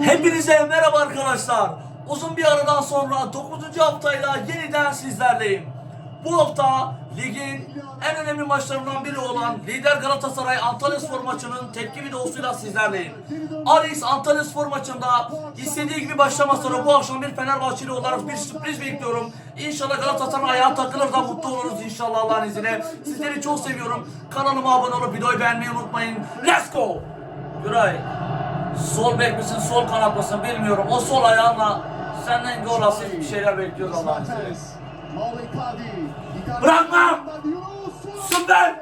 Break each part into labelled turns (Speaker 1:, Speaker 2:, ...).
Speaker 1: Hepinize merhaba arkadaşlar. Uzun bir aradan sonra 9. haftayla yeniden sizlerleyim. Bu hafta ligin en önemli maçlarından biri olan lider Galatasaray Antalya Spor maçının tepki videosuyla sizlerleyim. Alex Antalya Spor maçında istediği gibi başlamasa bu akşam bir Fenerbahçeli olarak bir sürpriz bekliyorum. İnşallah Galatasaray ayağa takılır da mutlu oluruz inşallah Allah'ın izniyle. Sizleri çok seviyorum. Kanalıma abone olup videoyu beğenmeyi unutmayın. Let's go! Güray. Sol bek misin, sol kanat mısın bilmiyorum. O sol ayağınla senden gol asist bir şeyler bekliyoruz Allah'ın. Bırakma! Süper!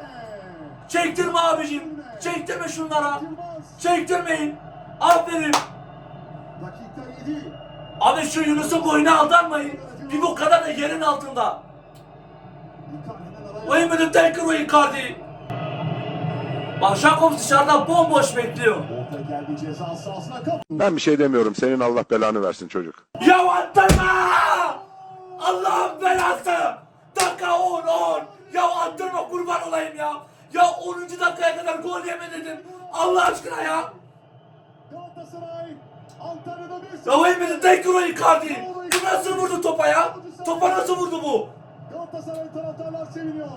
Speaker 1: Çektirme abicim. Çektirme şunlara. Çektirmeyin. Aferin.
Speaker 2: Dakika 7.
Speaker 1: Abi şu Yunus'un boyuna aldanmayın. Bir bu kadar da yerin altında. O Emir'in Taker o Icardi. Bak Jakob dışarıda bomboş bekliyor.
Speaker 2: Geldi ceza sahasına kap.
Speaker 3: Ben bir şey demiyorum. Senin Allah belanı versin çocuk.
Speaker 1: Ya attırma! Allah'ın belası! Dakika 10 10! Ya attırma kurban olayım ya! Ya 10. dakikaya kadar gol yeme dedim. Allah aşkına ya!
Speaker 2: Galatasaray Antalya'da bir
Speaker 1: Ya o Emir'in Taker o Icardi. Bu nasıl vurdu topa ya? Topa nasıl vurdu bu?
Speaker 2: Galatasaray taraftarlar seviniyor.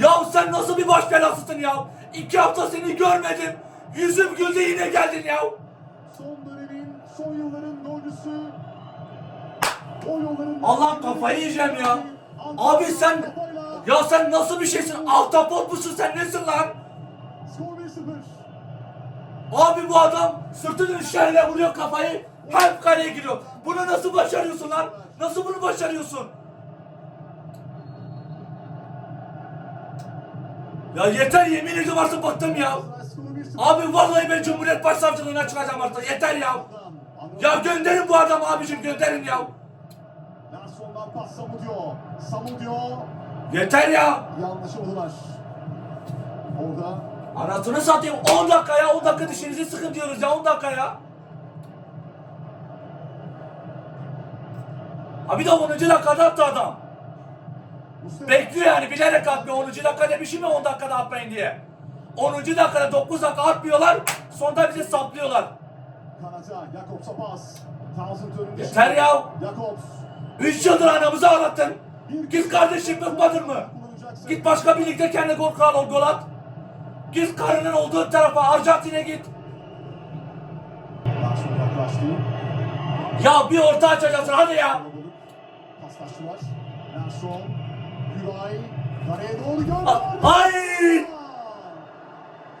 Speaker 1: Ya sen nasıl bir baş belasısın ya? İki hafta seni görmedim. Yüzüm güldü yine geldin ya.
Speaker 2: Son dönemin, son yılların golcüsü.
Speaker 1: Allah kafayı yiyeceğim ya. Abi sen... Ya sen nasıl bir şeysin? Ahtapot musun sen nesin lan?
Speaker 2: Skor 1-0.
Speaker 1: Abi bu adam sırtının şerine vuruyor kafayı. Hep kaleye giriyor. Bunu nasıl başarıyorsun lan? Nasıl bunu başarıyorsun? Ya yeter yemin ediyorum artık bıktım ya.
Speaker 2: Galatasaray skoru 1-0.
Speaker 1: Abi vallahi ben Cumhuriyet Başsavcılığına çıkacağım artık. Yeter ya. Ya gönderin bu adamı abicim gönderin ya.
Speaker 2: Larson'dan pas Samudio. Samudio.
Speaker 1: Yeter ya.
Speaker 2: İyi anlaşamadılar. Orada
Speaker 1: Anasını satayım 10 dakika ya 10 dakika dişinizi sıkın diyoruz ya 10 dakika ya. Ha bir de 10. dakikada attı adam. Bekliyor yani bilerek atmıyor 10. dakika demişim ya 10 dakikada atmayın diye. 10. dakikada 9 dakika atmıyorlar sonunda bizi saplıyorlar.
Speaker 2: Kanata, Jakobs'a pas. Townsend önünde.
Speaker 1: Yeter ya.
Speaker 2: Jakobs.
Speaker 1: 3 yıldır anamızı ağlattın. Git kardeşim bıkmadın mı? Git başka bir ligde kendi gol kral ol gol at. Git karının olduğu tarafa Arjantin'e git. Ya bir orta açacaksın hadi ya.
Speaker 2: Paslaştılar. Larson. Güray. Kareye doğru gönderdi.
Speaker 1: Ay!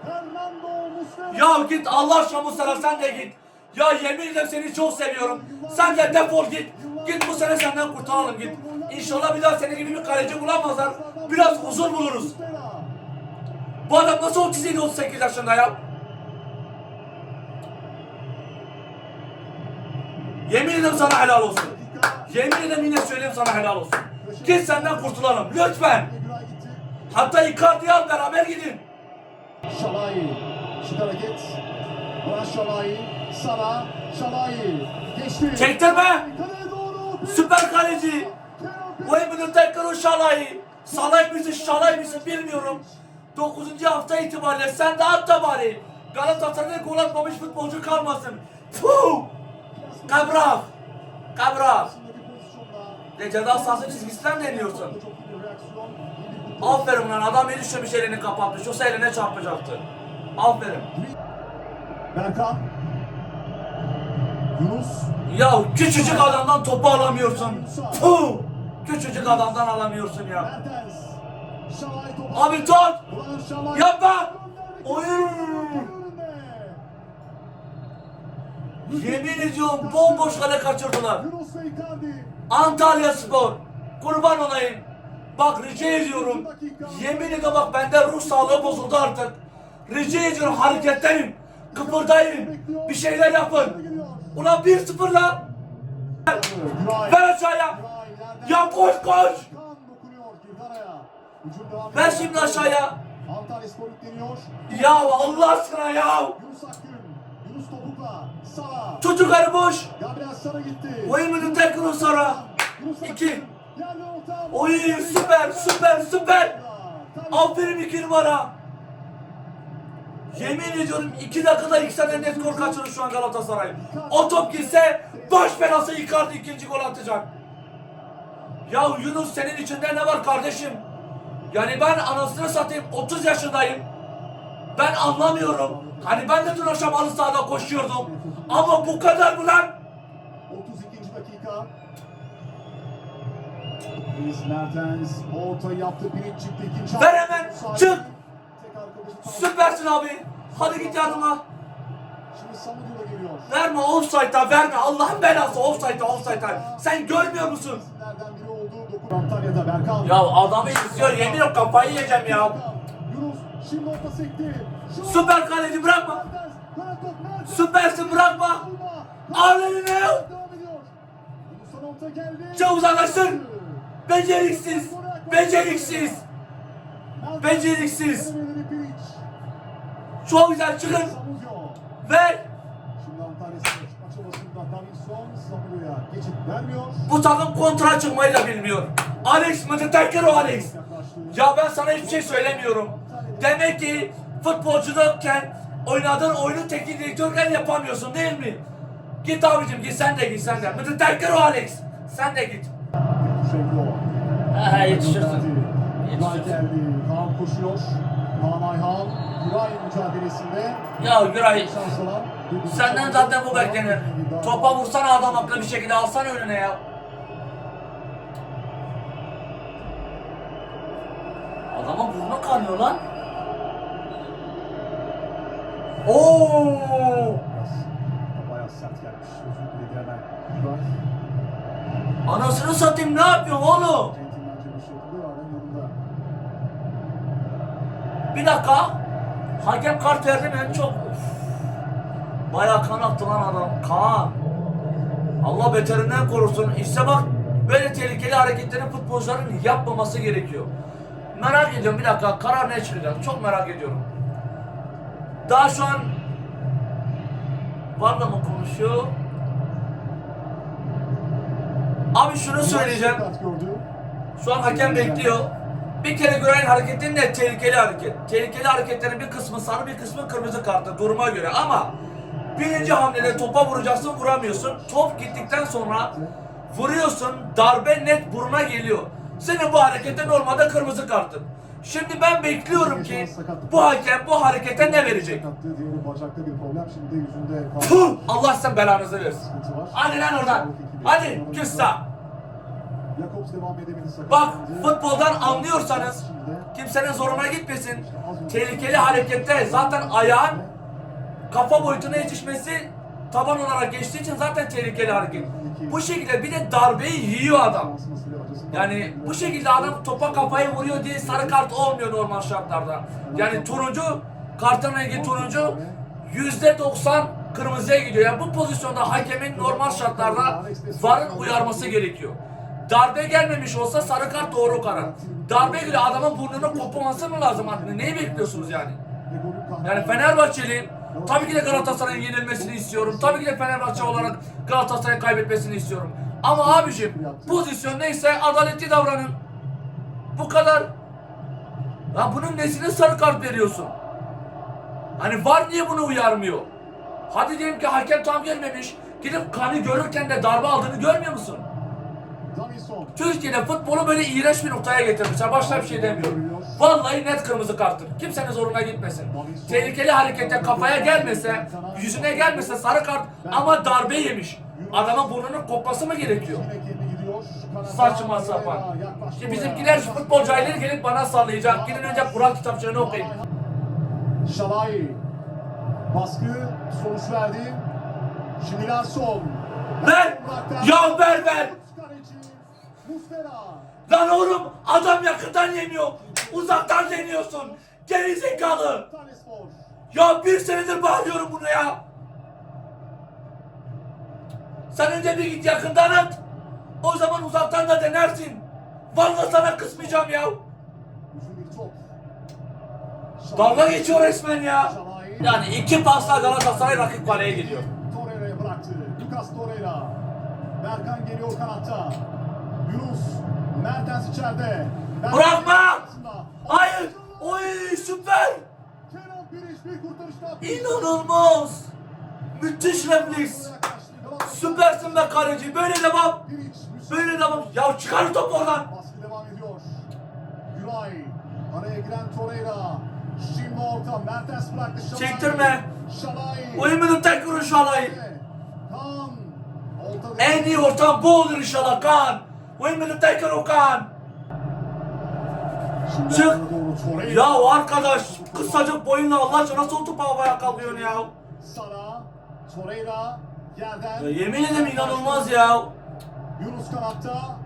Speaker 2: Fernando Muslera.
Speaker 1: Ya git Allah aşkına sene sen de git. Ya yemin ederim seni çok seviyorum. Sen de defol git. Git bu sene senden kurtulalım git. İnşallah bir daha senin gibi bir kaleci bulamazlar. Biraz huzur buluruz.
Speaker 2: Muslera.
Speaker 1: Bu adam nasıl 37-38 yaşında ya? Yemin ederim sana helal olsun. Yemin ederim yine söyleyeyim sana helal olsun. Git senden kurtulalım lütfen. Hatta Icardi'yi al beraber gidin.
Speaker 2: Şalai. Şık hareket. Burak Şalai. Sara. Şalai. Geçti.
Speaker 1: Çektirme. Süper kaleci. Emin'in tekrar o şalayı. Salay mısın şalay mısın bilmiyorum. 9. hafta itibariyle sen de at da bari. Galatasaray'da gol atmamış futbolcu kalmasın. Puh! Kabra! Kabra! Ne ceza sahası çizgisinden deniyorsun. Aferin lan adam el düşürmüş elini kapatmış. Yoksa eline çarpacaktı. Aferin.
Speaker 2: Berkan. Yunus.
Speaker 1: Ya küçücük adamdan topu alamıyorsun. Puh! Küçücük adamdan alamıyorsun ya. Abi tut! Yapma!
Speaker 2: Gönderdi.
Speaker 1: Yemin ediyorum bomboş kale kaçırdılar. Antalya Spor. Kurban olayım. Bak rica ediyorum. Yemin ediyorum bak bende ruh sağlığı bozuldu artık. Rica ediyorum hareketlenin. Kıpırdayın. Bir şeyler yapın. Ulan 1-0 la.
Speaker 2: Güray.
Speaker 1: Ver aşağıya. Ya koş koş. Ver şimdi aşağıya. Ya Allah aşkına ya.
Speaker 2: Yunus Akgün. Yunus topukla. Sara.
Speaker 1: Çocuk arı boş.
Speaker 2: Sara
Speaker 1: tekrar sonra.
Speaker 2: Yunus Akgün.
Speaker 1: İki. Oy süper süper süper. Aferin iki numara. Yemin ediyorum iki dakikada iki tane net gol kaçırır şu an Galatasaray. O top girse baş belası Icardi ikinci gol atacak. Ya Yunus senin içinde ne var kardeşim? Yani ben anasını satayım 30 yaşındayım. Ben anlamıyorum. Hani ben de dün akşam halı sahada koşuyordum. Ama bu kadar mı lan?
Speaker 2: 32. dakika. Dries Mertens ortayı yaptı. Birinci çıktı. ikinci
Speaker 1: Ver hemen, çık. Süpersin abi. Hadi git yardıma.
Speaker 2: Şimdi Samudio geliyor.
Speaker 1: Verme offside'a verme. Allah'ın belası offside'a offside'a. Sen görmüyor musun?
Speaker 2: İsimlerden biri oldu. Antalya'da Berkan.
Speaker 1: Ya adamı izliyor yemin yok kafayı yiyeceğim ya.
Speaker 2: Yunus şimdi orta sekti.
Speaker 1: Süper kaleci bırakma.
Speaker 2: Mertens. Kara top Mertens.
Speaker 1: Süpersin bırakma. Al
Speaker 2: geldi.
Speaker 1: Çok uzaklaştın. Beceriksiz. Beceriksiz. Beceriksiz. Çok güzel çıkın. Ver. Bu takım kontra çıkmayı da bilmiyor. Alex Mıtıtekker o Alex. Ya ben sana hiçbir şey söylemiyorum. Demek ki futbolculukken oynadığın oyunu teknik direktörken yapamıyorsun değil mi? Git abicim git sen de git sen de. Mıtıtekker o Alex. Sen de git. Ha, yetişirsin. Yetişirsin.
Speaker 2: Kaan koşuyor. Kaan Ayhan. Güray mücadelesinde.
Speaker 1: Ya Güray senden zaten bu beklenir. Topa vursana adam akıllı bir şekilde alsana önüne ya. Adamın burnu kanıyor lan. Oo!
Speaker 2: Bayağı sert gelmiş. Özür diledi. Güray.
Speaker 1: Anasını satayım ne yapıyorsun oğlum?
Speaker 2: Bir
Speaker 1: dakika. Hakem kart verdi mi? Çok... Uf. Bayağı kan attı lan adam. Kan. Allah beterinden korusun. İşte bak böyle tehlikeli hareketleri futbolcuların yapmaması gerekiyor. Merak ediyorum bir dakika karar ne çıkacak? Çok merak ediyorum. Daha şu an Varla mı konuşuyor? Abi şunu söyleyeceğim. Şu an hakem bekliyor. Bir kere gören hareketin de tehlikeli hareket. Tehlikeli hareketlerin bir kısmı sarı bir kısmı kırmızı kartı duruma göre ama birinci hamlede topa vuracaksın vuramıyorsun. Top gittikten sonra vuruyorsun darbe net buruna geliyor. Senin bu harekete normalde kırmızı kartın. Şimdi ben bekliyorum ki bu hakem bu harekete ne verecek?
Speaker 2: Sakatlığı diğeri bacakta bir problem. Şimdi de yüzünde kan
Speaker 1: Puh! Allah sen belanızı versin. Hadi lan oradan. Hadi küssa. Bak futboldan anlıyorsanız kimsenin zoruna gitmesin. Tehlikeli harekette zaten ayağın kafa boyutuna yetişmesi taban olarak geçtiği için zaten tehlikeli hareket. Bu şekilde bir de darbeyi yiyor adam. Yani bu şekilde adam topa kafayı vuruyor diye sarı kart olmuyor normal şartlarda. Yani turuncu, kartın rengi turuncu yüzde 90 kırmızıya gidiyor. Yani bu pozisyonda hakemin normal şartlarda VAR'ın uyarması gerekiyor. Darbe gelmemiş olsa sarı kart doğru karar. Darbe göre adamın burnunun kopması mı lazım? Hani neyi bekliyorsunuz yani? Yani Fenerbahçeliyim. Tabii ki de Galatasaray'ın yenilmesini istiyorum. Tabii ki de Fenerbahçe olarak Galatasaray'ın kaybetmesini istiyorum. Ama abicim pozisyon neyse adaletli davranın. Bu kadar. Ya bunun nesine sarı kart veriyorsun? Hani var niye bunu uyarmıyor? Hadi diyelim ki hakem tam gelmemiş. Gidip kanı görürken de darbe aldığını görmüyor musun? Türkiye'de futbolu böyle iğrenç bir noktaya getirmişler. Başka bir şey demiyorum. Vallahi net kırmızı karttır. Kimsenin zoruna gitmesin. Tehlikeli harekette kafaya gelmese, yüzüne gelmese sarı kart ama darbe yemiş. Adamın burnunun kopması mı gerekiyor? Saçma sapan. İşte bizimkiler futbol cahilleri gelip bana sallayacak. Gidin önce Kur'an kitapçığını okuyun.
Speaker 2: Şalay. Baskı sonuç verdi. Şimdi Larson.
Speaker 1: Ver! Ya ver, ver! Lan oğlum adam yakından yemiyor. Uzaktan deniyorsun. Gerizekalı. Ya bir senedir bağırıyorum bunu ya. Sen önce bir git yakından at. O zaman uzaktan da denersin. Vallahi sana kısmayacağım ya. Dalga geçiyor resmen ya. Yani iki pasla Galatasaray rakip kaleye gidiyor.
Speaker 2: Torreira'ya bıraktı. Lucas Torreira. Berkan geliyor kanatta. Yunus. Mertens içeride.
Speaker 1: Bırakma! Hayır. Oy süper. İnanılmaz. Müthiş refleks. Süpersin be kaleci. Böyle devam. Böyle devam. Ya çıkar topu oradan.
Speaker 2: Baskı devam ediyor. Güray. Araya giren Torreira. Şimdi orta. Mertens bıraktı. Şalay.
Speaker 1: Çektirme.
Speaker 2: Şalay.
Speaker 1: Oyunun tek vuruş alayı.
Speaker 2: Kaan. Ortada.
Speaker 1: En iyi ortam bu olur inşallah Kaan. Oyunun tek o Kaan.
Speaker 2: Şimdi
Speaker 1: Çık. Ya arkadaş kısacık boyunla Allah aşkına nasıl topu havaya kalkıyorsun ya?
Speaker 2: Sara. Torreira. Yerden.
Speaker 1: ya yemin ederim inanılmaz ya.
Speaker 2: Yunus kanatta.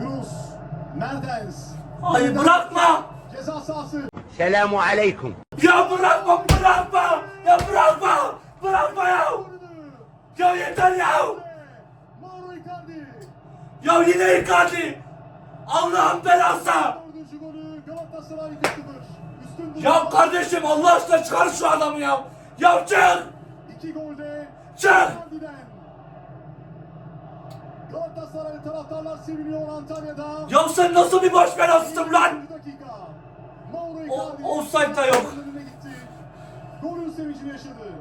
Speaker 2: Yunus. Mertens.
Speaker 1: Hayır bırakma.
Speaker 2: Ceza sahası.
Speaker 4: Selamu aleyküm.
Speaker 1: Ya bırakma bırakma. Ya bırakma. Bırakma ya. Ya yeter ya. Ya yine Icardi. Allah'ın belası.
Speaker 2: Dördüncü golü Galatasaray 2-0. Üstün durum.
Speaker 1: Ya kardeşim Allah aşkına çıkar şu adamı ya. Ya çık.
Speaker 2: İki golde
Speaker 1: Çık.
Speaker 2: Galatasaray taraftarlar seviniyor Antalya'da.
Speaker 1: Ya sen nasıl bir baş belasısın lan?
Speaker 2: 20. dakika. Mauro
Speaker 1: O-
Speaker 2: Icardi.
Speaker 1: offside de yok.
Speaker 2: Golün sevincini yaşadı.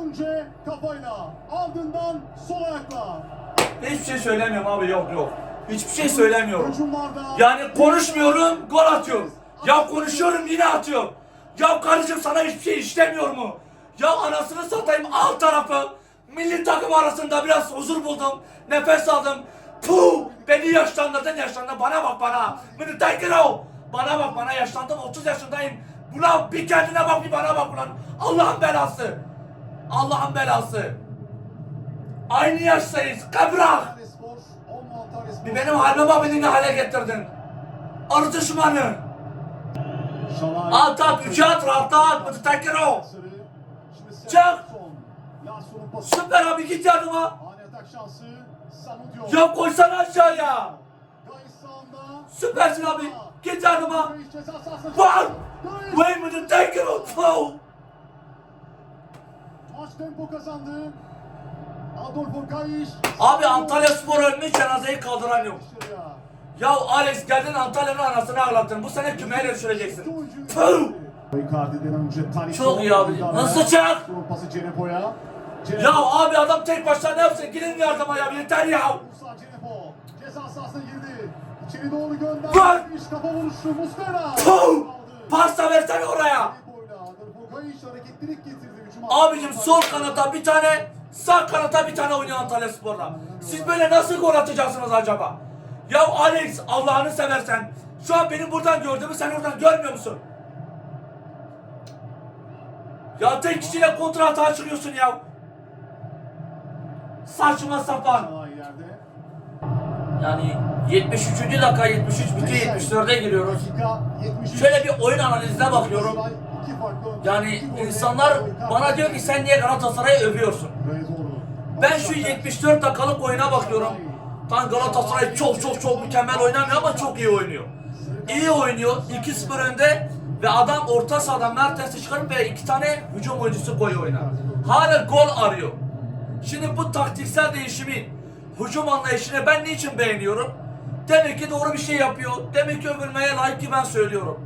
Speaker 2: Önce kafayla, ardından sol ayakla.
Speaker 1: Hiçbir şey söylemiyorum abi yok yok. Hiçbir şey söylemiyorum. Yani konuşmuyorum gol atıyorum. Ya konuşuyorum yine atıyorum. Ya kardeşim sana hiçbir şey işlemiyor mu? Ya anasını satayım alt tarafı. Milli takım arasında biraz huzur buldum. Nefes aldım. Puh! Beni yaşlandırdın yaşlandın. Bana bak bana. Beni tekrar o. Bana bak bana yaşlandım 30 yaşındayım. Ulan bir kendine bak bir bana bak ulan. Allah'ın belası. Allah'ın belası. Aynı yaştayız. Kabrak.
Speaker 2: Antalyaspor, 10 Antalyaspor.
Speaker 1: Bir benim halime beni ne hale getirdin. Arı düşmanı.
Speaker 2: Şalay.
Speaker 1: At üçe at, rahatta at, tekrar o. Çık. Süper abi git.
Speaker 2: Samudio.
Speaker 1: Ya koysana aşağıya. Süpersin abi. Git
Speaker 2: sahasına
Speaker 1: Var. bıdı tekrar o.
Speaker 2: Maç tempo kazandı.
Speaker 1: Abi Antalya Spor ölmüş cenazeyi kaldıran yok. Ya Alex geldin Antalya'nın anasını ağlattın. Bu sene kümeyle düşüreceksin.
Speaker 2: Talisson.
Speaker 1: Çok iyi abi. Nasıl çak? Ya abi adam tek başına ne yapsın? Gidin yardıma ya yeter ya.
Speaker 2: Ceza sahasına girdi. İçeri doğru gönderdi.
Speaker 1: Var.
Speaker 2: Kafa vuruşu Muslera.
Speaker 1: Pasta versene oraya. Abicim sol kanata bir tane, sağ kanata bir tane oynuyor Antalya Spor'da. Siz böyle nasıl gol atacaksınız acaba? Ya Alex Allah'ını seversen şu an benim buradan gördüğümü sen oradan görmüyor musun? Ya tek kişiyle kontra hata çıkıyorsun ya. Saçma sapan. Yani 73. dakika 73 bitiyor 74'e giriyoruz.
Speaker 2: Dakika 73.
Speaker 1: Şöyle bir oyun analizine bakıyorum. Yani insanlar bana diyor ki sen niye Galatasaray'ı övüyorsun? Ben şu 74 dakikalık oyuna bakıyorum. Tam Galatasaray çok çok çok mükemmel oynamıyor ama çok iyi oynuyor. İyi oynuyor. 2-0 önde ve adam orta sahadan Mertens'i çıkarıp ve iki tane hücum oyuncusu koyuyor oyuna. Hala gol arıyor. Şimdi bu taktiksel değişimi, hücum anlayışını ben niçin beğeniyorum? Demek ki doğru bir şey yapıyor. Demek ki övülmeye layık ki ben söylüyorum.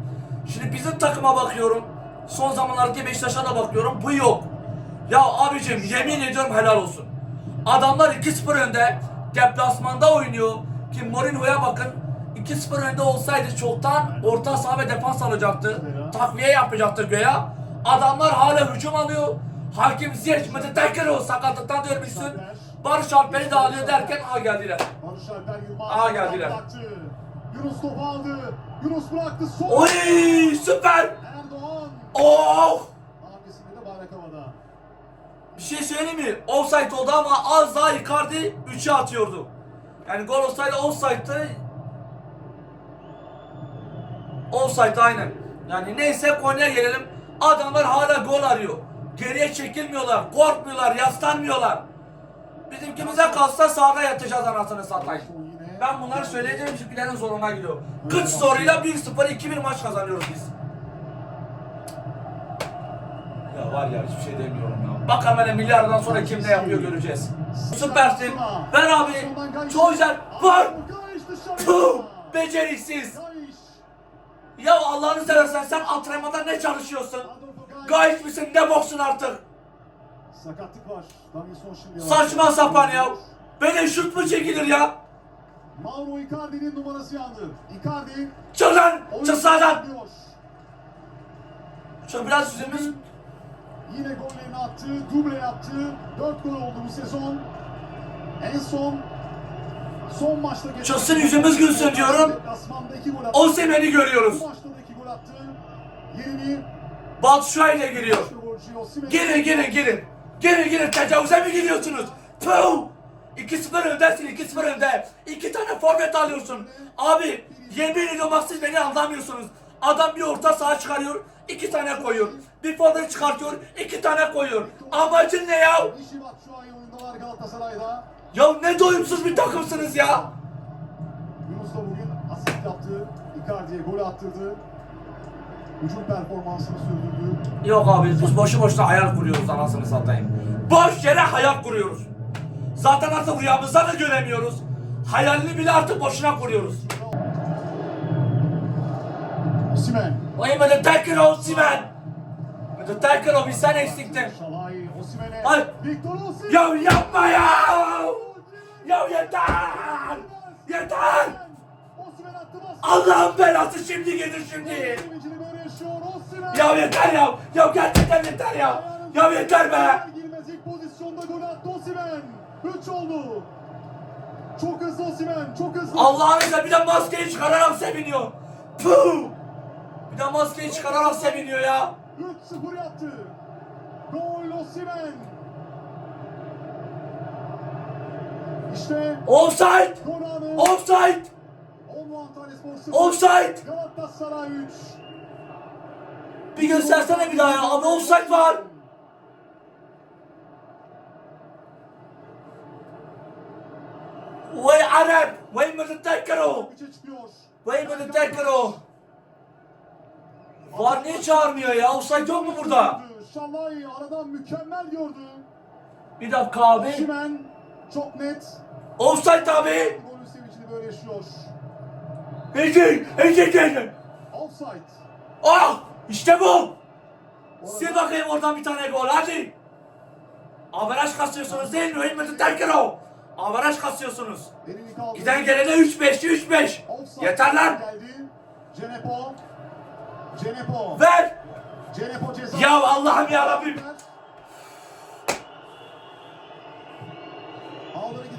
Speaker 1: Şimdi bizim takıma bakıyorum. Son zamanlardaki Beşiktaş'a da bakıyorum. Bu yok. Ya abicim yemin ediyorum helal olsun. Adamlar 2-0 önde. Deplasmanda oynuyor. Ki Mourinho'ya bakın. 2-0 önde olsaydı çoktan orta saha ve defans alacaktı. Takviye yapacaktı göya. Adamlar hala hücum alıyor. Hakim Ziyech, Mete Tekkero sakatlıktan dönmüşsün. Barış Alper'i de alıyor derken ha geldiler.
Speaker 2: Barış Alper Yılmaz.
Speaker 1: Aa, geldiler.
Speaker 2: Yunus topu aldı. Yunus bıraktı. Sol.
Speaker 1: Oy süper.
Speaker 2: Erdoğan.
Speaker 1: Oh!
Speaker 2: Arkasında da bayrak havada.
Speaker 1: Bir şey söyleyeyim mi? Offside oldu ama az daha Icardi 3'e atıyordu. Yani gol olsaydı offside'dı. Offside aynen. Yani neyse konuya gelelim. Adamlar hala gol arıyor. Geriye çekilmiyorlar, korkmuyorlar, yaslanmıyorlar. Bizimkimize kalsa sahada yatacağız anasını satayım. Ben bunları söyleyeceğim bizimkilerin zoruna gidiyor. Kıç soruyla 1-0 2-1 maç kazanıyoruz biz. Ya var ya hiçbir şey demiyorum ya. Bakalım hele milyardan sonra kim ne yapıyor göreceğiz. Süpersin. Ver abi. Çok güzel. Var. Puh. Beceriksiz. Ya Allah'ını seversen sen antrenmanda ne çalışıyorsun? Gayet misin ne boksun artık.
Speaker 2: Sakatlık var. Davinson şimdi.
Speaker 1: Saçma sapan ya. Böyle şut mu çekilir ya?
Speaker 2: Mauro Icardi'nin numarası yandı. Icardi
Speaker 1: Çık lan! Çık sağdan! biraz yüzümüz.
Speaker 2: Yine gollerini attı, duble yaptı. 4 gol oldu bu sezon. En son son maçta geçen-
Speaker 1: Çıksın yüzümüz gülsün diyorum.
Speaker 2: Deplasmanda iki gol attı.
Speaker 1: Osimhen'i görüyoruz.
Speaker 2: Bu maçta da iki gol attı. Yerini
Speaker 1: Batshuayi ile giriyor.
Speaker 2: golcü Osimhen.
Speaker 1: Girin girin girin. Girin girin tecavüze mi gidiyorsunuz? Puh! 2-0 öndesin 2-0 önde. İki tane forvet alıyorsun. Abi yemin ediyorum bak siz beni anlamıyorsunuz. Adam bir orta saha çıkarıyor. iki tane koyuyor. Bir forvet çıkartıyor. iki tane koyuyor. Amacın ne ya? Ya ne doyumsuz bir takımsınız ya.
Speaker 2: Yunus da bugün asist yaptı. Icardi'ye gol attırdı. Hücum performansını sürdürdü.
Speaker 1: Yok abi biz boşu boşuna hayal kuruyoruz anasını satayım. Boş yere hayal kuruyoruz. Zaten artık rüyamızda da göremiyoruz. Hayalini bile artık boşuna kuruyoruz.
Speaker 2: Osimhen.
Speaker 1: Oy med det tänker Osimhen! Men det tänker o bir sen eksiktin. Ay. Ya yapma ya! Ya yeter! Yeter! Allah'ın belası şimdi gelir şimdi. Ya yeter ya! Ya gerçekten yeter ya! Ya yeter be!
Speaker 2: Girmez ilk pozisyonda gol attı Osimhen. 3 oldu. Çok hızlı Osimhen, çok hızlı.
Speaker 1: Allah'ın izniyle bir de maskeyi çıkararak seviniyor. Puh! Bir de maskeyi çıkararak seviniyor ya.
Speaker 2: 3-0 yaptı. Gol Osimhen. İşte
Speaker 1: Offside! Offside!
Speaker 2: 10 Antalyaspor 0.
Speaker 1: Offside!
Speaker 2: Galatasaray 3.
Speaker 1: Bir göstersene bir daha ya. Abi offside var. Vay Arap! Vay mütetekkero! Vay mütetekkero! Var niye çağırmıyor ya? Offside yok mu burada?
Speaker 2: Şalay aradan mükemmel gördü.
Speaker 1: Bir dakika abi.
Speaker 2: Osimhen çok net.
Speaker 1: Offside abi!
Speaker 2: Golün sevincini böyle yaşıyor.
Speaker 1: Ece! Ece Ece!
Speaker 2: Offside.
Speaker 1: Ah! İşte bu! Sil bakayım oradan bir tane gol hadi! Averaj kasıyorsunuz değil mi? Vay mütetekkero! Averaj kasıyorsunuz. Giden gelene 3-5, 3-5.
Speaker 2: Offside
Speaker 1: Yeter lan.
Speaker 2: Cenepo. Cenepo.
Speaker 1: Ver.
Speaker 2: Cenepo ceza.
Speaker 1: Ya Allah'ım ya Rabbim.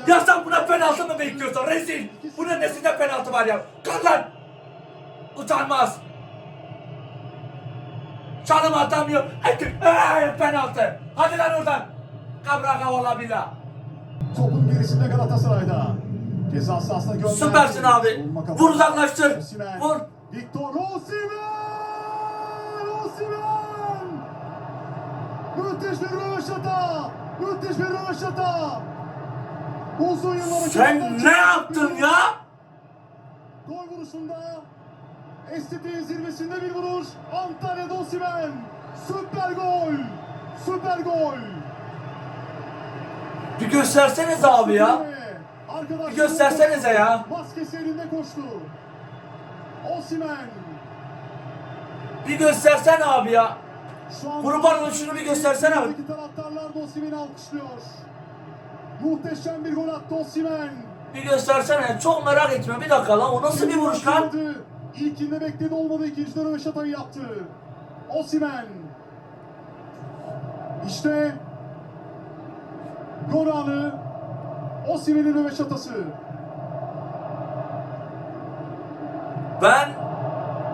Speaker 1: Ya sen buna penaltı mı bekliyorsun rezil? Bunun nesinde penaltı var ya? Kalk lan. Utanmaz. Çalım atamıyor. Ay, penaltı. Hadi lan oradan. Kabra kavala bila.
Speaker 2: Topun gerisinde Galatasaray'da. Ceza sahasına gönderdi.
Speaker 1: Süpersin abi. Vur uzaklaştır.
Speaker 2: Osimhen.
Speaker 1: Vur.
Speaker 2: Victor Osimhen! Osimhen! Müthiş bir röveşata! Müthiş bir röveşata! Uzun yıllar
Speaker 1: Sen ne yaptın ya?
Speaker 2: Gol vuruşunda estetiğin zirvesinde bir vuruş. Antalya'da Osimhen. Süper gol. Süper gol.
Speaker 1: Bir gösterseniz abi ya.
Speaker 2: Arkadaşlar
Speaker 1: Bir göstersenize ya.
Speaker 2: Maskesi elinde koştu. Osimhen.
Speaker 1: Bir göstersen abi ya.
Speaker 2: Şu an
Speaker 1: Kurban olun, şunu bir göstersene abi.
Speaker 2: İki taraftarlar da Osimhen'i alkışlıyor. Muhteşem bir gol attı Osimhen.
Speaker 1: Bir göstersene. Çok merak etme. Bir dakika lan. O nasıl bir vuruş lan?
Speaker 2: İlkinde bekledi olmadı. İkinci de röveşatayı yaptı. Osimhen. İşte gol anı. Osimhen'in röveşatası.
Speaker 1: Ben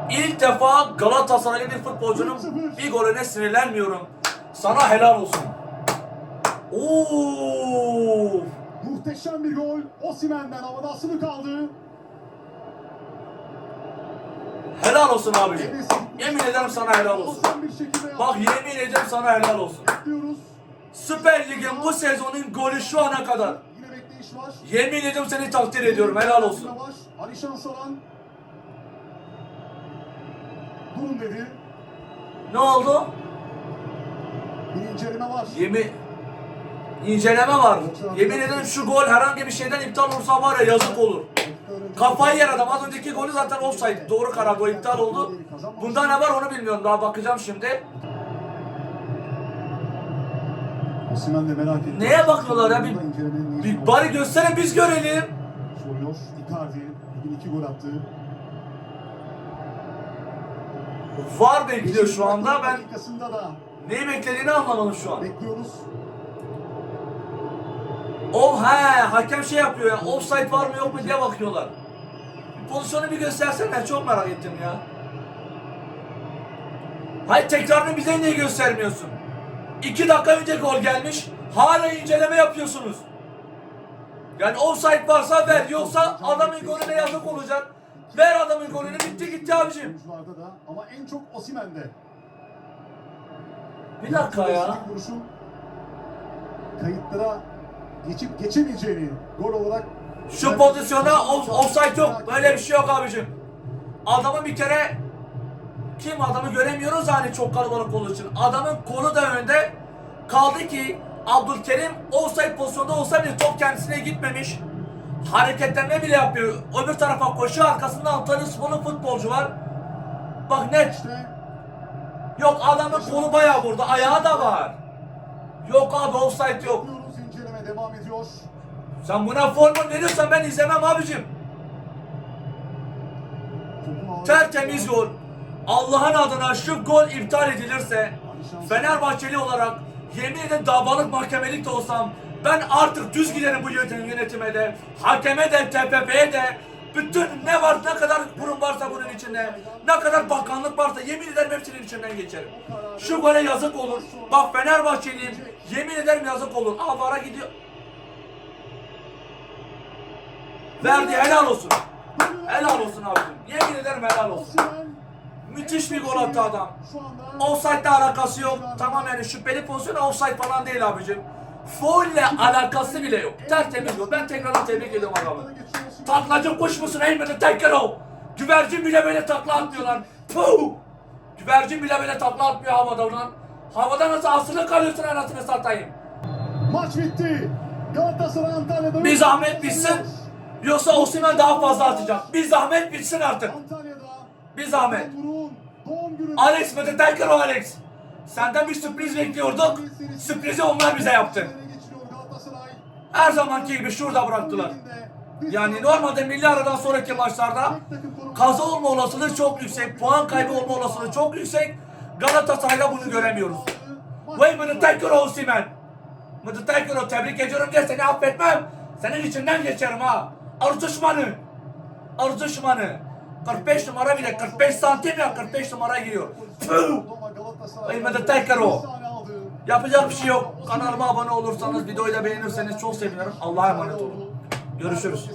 Speaker 1: ilk defa Galatasaraylı bir futbolcunun bir golüne sinirlenmiyorum. Sana helal olsun. Oo!
Speaker 2: Muhteşem bir gol. Osimhen'den havada asılı kaldı.
Speaker 1: Helal olsun abiciğim. Yemin ederim sana helal olsun. Bak yemin ederim sana helal olsun. Süper Lig'in bu sezonun golü şu ana kadar. Yemin ediyorum seni takdir ediyorum. Helal olsun.
Speaker 2: Alişan Salan. Durun dedi.
Speaker 1: Ne oldu?
Speaker 2: Bir inceleme var.
Speaker 1: Yemin inceleme var. Yemin ederim şu gol herhangi bir şeyden iptal olursa var ya yazık olur. Kafayı yer adam. Az önceki golü zaten offside. Doğru karar. Gol iptal oldu. Bunda ne var onu bilmiyorum. Daha bakacağım şimdi.
Speaker 2: Osimhen de merak etti.
Speaker 1: Neye bakıyorlar ya? Bir- Bir bari gösterin biz görelim.
Speaker 2: soruyor. Icardi bugün iki gol attı.
Speaker 1: Var bekliyor şu anda. Ben neyi beklediğini anlamadım şu an.
Speaker 2: bekliyoruz.
Speaker 1: O he hakem şey yapıyor ya. Offside var mı yok mu diye bakıyorlar. Pozisyonu bir göstersene çok merak ettim ya. Hayır tekrarını bize niye göstermiyorsun? İki dakika önce gol gelmiş. Hala inceleme yapıyorsunuz. Yani offside varsa ver yoksa adamın golüne yazık olacak. Ver adamın golünü bitti gitti abicim.
Speaker 2: Da ama en çok Osimhen'de.
Speaker 1: Bir dakika ya.
Speaker 2: Kayıtlara geçip geçemeyeceğini gol olarak
Speaker 1: Şu pozisyona off, offside yok. Böyle bir şey yok abicim. Adamın bir kere kim adamı göremiyoruz hani çok kalabalık olduğu için. Adamın kolu da önde. Kaldı ki Abdülkerim offside pozisyonda olsa bile top kendisine gitmemiş. Hareketlenme bile yapıyor. Öbür tarafa koşuyor. Arkasında Antalya Spor'un futbolcu var. Bak net. Yok adamın kolu bayağı vurdu. Ayağı da var. Yok abi offside yok.
Speaker 2: Devam ediyor.
Speaker 1: Sen buna forma veriyorsan ben izlemem abicim. Tertemiz gol. Allah'ın adına şu gol iptal edilirse Fenerbahçeli olarak yemin ederim davalık mahkemelik de olsam ben artık düz giderim bu yönetim yönetime de, hakeme de, TPP'ye de, bütün ne var ne kadar kurum varsa bunun içinde, ne kadar bakanlık varsa yemin ederim hepsinin içinden geçerim. Şu gole yazık olur. Bak Fenerbahçeliyim. Yemin ederim yazık olur. Avara gidiyor. Verdi helal olsun. Helal olsun abicim. Yemin ederim helal olsun. Müthiş bir gol attı adam. Offside'le alakası yok. Tamam yani şüpheli pozisyon offside falan değil abicim. Faulle alakası bile yok. Tertemiz gol. Ben tekrardan tebrik ediyorum adamı. Taklacı kuş musun Eymen'e tekrar o. Güvercin bile böyle takla atmıyor lan. Puh! Güvercin bile böyle takla atmıyor havada ulan. Havada nasıl asılı kalıyorsun anasını satayım.
Speaker 2: Maç bitti. Galatasaray Antalya'da.
Speaker 1: Bir zahmet bitsin. Yoksa Osimhen daha fazla atacak. Bir zahmet bitsin artık. Bir zahmet. Alex Mete tekrar Alex. Senden bir sürpriz bekliyorduk. Sürprizi onlar bize yaptı. Her zamanki gibi şurada bıraktılar. Yani normalde milli aradan sonraki maçlarda kaza olma olasılığı çok yüksek, puan kaybı olma olasılığı çok yüksek. Galatasaray'da bunu göremiyoruz. Vay beni tekrar Osimhen. Mıdı tekrar tebrik ediyorum diye seni affetmem. Senin içinden geçerim ha. Arı düşmanı. Arı düşmanı. 45 numara bile 45 santim ya 45 numara giriyor. Püh! Ölmedi tekrar o. Yapacak bir şey yok. Kanalıma abone olursanız, videoyu da beğenirseniz çok sevinirim. Allah'a emanet olun. Görüşürüz.